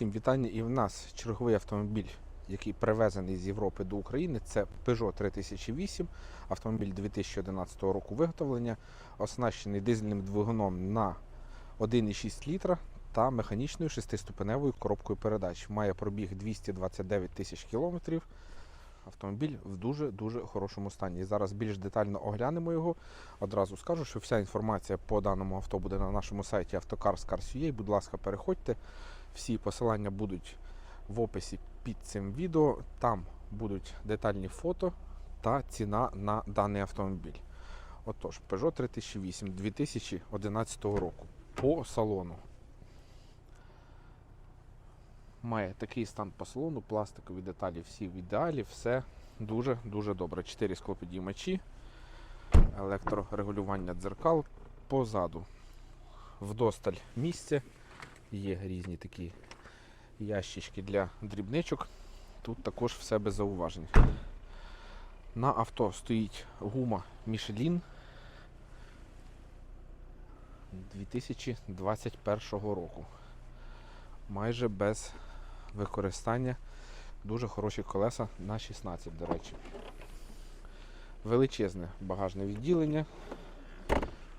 Всім вітання. І в нас черговий автомобіль, який привезений з Європи до України. Це Peugeot 3008, автомобіль 2011 року виготовлення, оснащений дизельним двигуном на 1,6 літра та механічною шестиступеневою коробкою передач. Має пробіг 229 тисяч кілометрів. Автомобіль в дуже-дуже хорошому стані. Зараз більш детально оглянемо його. Одразу скажу, що вся інформація по даному авто буде на нашому сайті автокарс.car.ua. Будь ласка, переходьте. Всі посилання будуть в описі під цим відео. Там будуть детальні фото та ціна на даний автомобіль. Отож, Peugeot 3008 2011 року. По салону. Має такий стан по салону, пластикові деталі всі в ідеалі, все дуже-дуже добре. 4 склопідіймачі, електрорегулювання дзеркал позаду. Вдосталь місця. Є різні такі ящички для дрібничок. Тут також все без зауважень. На авто стоїть гума Michelin 2021 року. Майже без використання. Дуже хороші колеса на 16, до речі. Величезне багажне відділення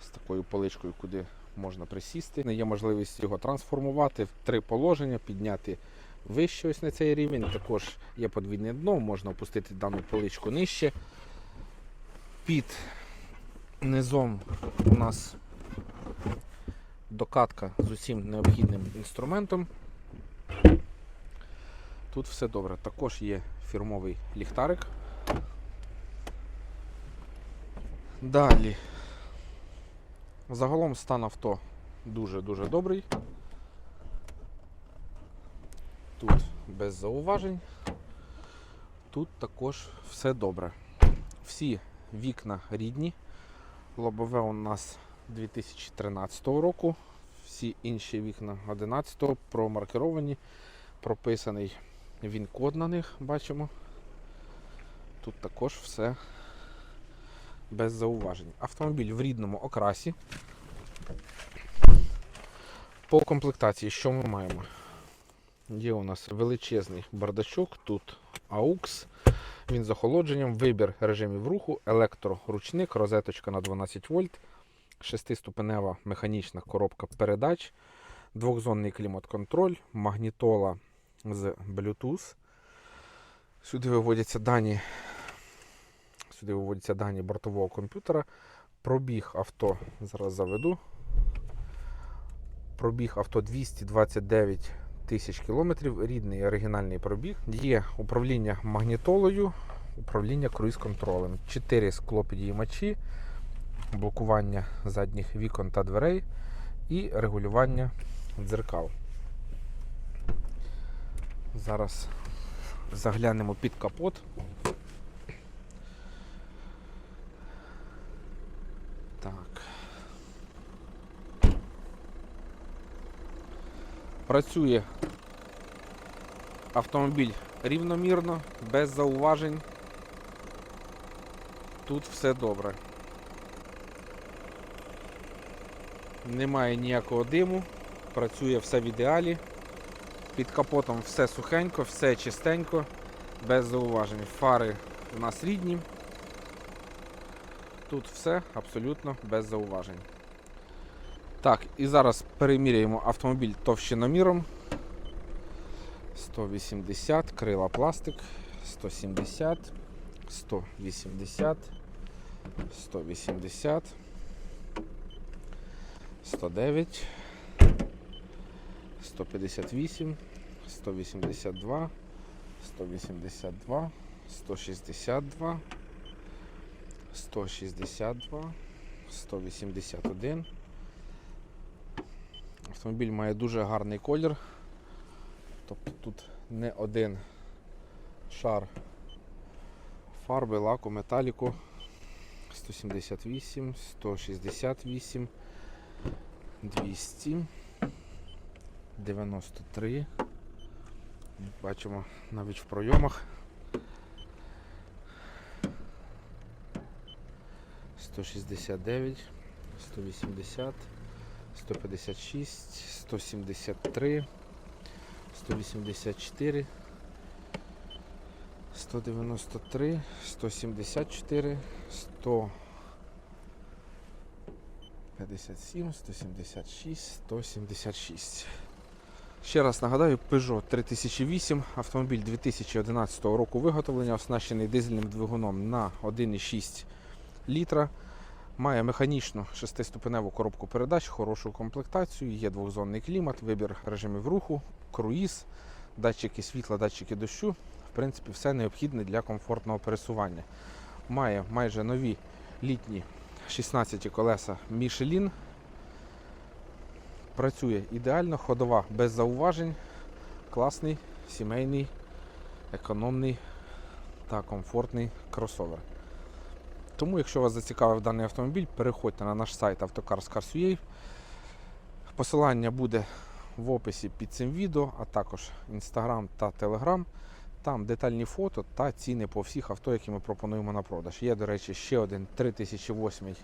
з такою поличкою, куди можна присісти. Є можливість його трансформувати в три положення, підняти вище ось на цей рівень. Також є подвійне дно, можна опустити дану поличку нижче. Під низом у нас докатка з усім необхідним інструментом. Тут все добре. Також є фірмовий ліхтарик. Далі. Загалом стан авто дуже-дуже добрий. Тут без зауважень. Тут також все добре. Всі вікна рідні. Лобове у нас 2013 року. Всі інші вікна 11-го промаркеровані, прописаний він код на них, бачимо. Тут також все без зауважень. Автомобіль в рідному окрасі. По комплектації, що ми маємо? Є у нас величезний бардачок, тут AUX, він з охолодженням, вибір режимів руху, електроручник, розеточка на 12 вольт, шестиступенева механічна коробка передач, двохзонний клімат-контроль, магнітола з Bluetooth. Сюди виводяться дані, сюди виводяться дані бортового комп'ютера. Пробіг авто, зараз заведу. Пробіг авто 229 тисяч кілометрів, рідний оригінальний пробіг. Є управління магнітолою, управління круїз-контролем. 4 склопідіймачі, блокування задніх вікон та дверей і регулювання дзеркал. Зараз заглянемо під капот. Працює автомобіль рівномірно, без зауважень. Тут все добре. Немає ніякого диму, працює все в ідеалі. Під капотом все сухенько, все чистенько, без зауважень. Фари у нас рідні. Тут все абсолютно без зауважень. Так, і зараз переміряємо автомобіль товщиноміром. 180, крила пластик, 170, 180, 180, 109, 158, 182, 182, 162, 162, 181. Автомобіль має дуже гарний колір. Тобто тут не один шар фарби, лаку, металіку. 178, 168, 200, 93. Бачимо навіть в пройомах. 169, 180, 156, 173, 184, 193, 174, 157, 176, 176. Ще раз нагадаю, Peugeot 3008, автомобіль 2011 року виготовлення, оснащений дизельним двигуном на 1,6 літра. Має механічну шестиступеневу коробку передач, хорошу комплектацію, є двохзонний клімат, вибір режимів руху, круїз, датчики світла, датчики дощу. В принципі, все необхідне для комфортного пересування. Має майже нові літні 16 колеса Michelin. Працює ідеально, ходова без зауважень, класний, сімейний, економний та комфортний кросовер. Тому, якщо вас зацікавив даний автомобіль, переходьте на наш сайт автокарс.ua. Посилання буде в описі під цим відео, а також Instagram та Telegram. Там детальні фото та ціни по всіх авто, які ми пропонуємо на продаж. Є, до речі, ще один 3008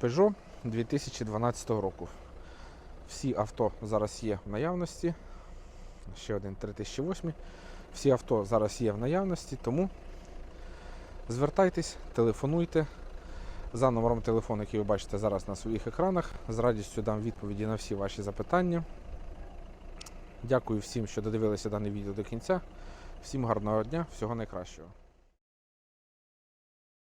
Peugeot 2012 року. Всі авто зараз є в наявності. Ще один 3008. Всі авто зараз є в наявності, тому звертайтесь, телефонуйте за номером телефону, який ви бачите зараз на своїх екранах. З радістю дам відповіді на всі ваші запитання. Дякую всім, що додивилися дане відео до кінця. Всім гарного дня, всього найкращого.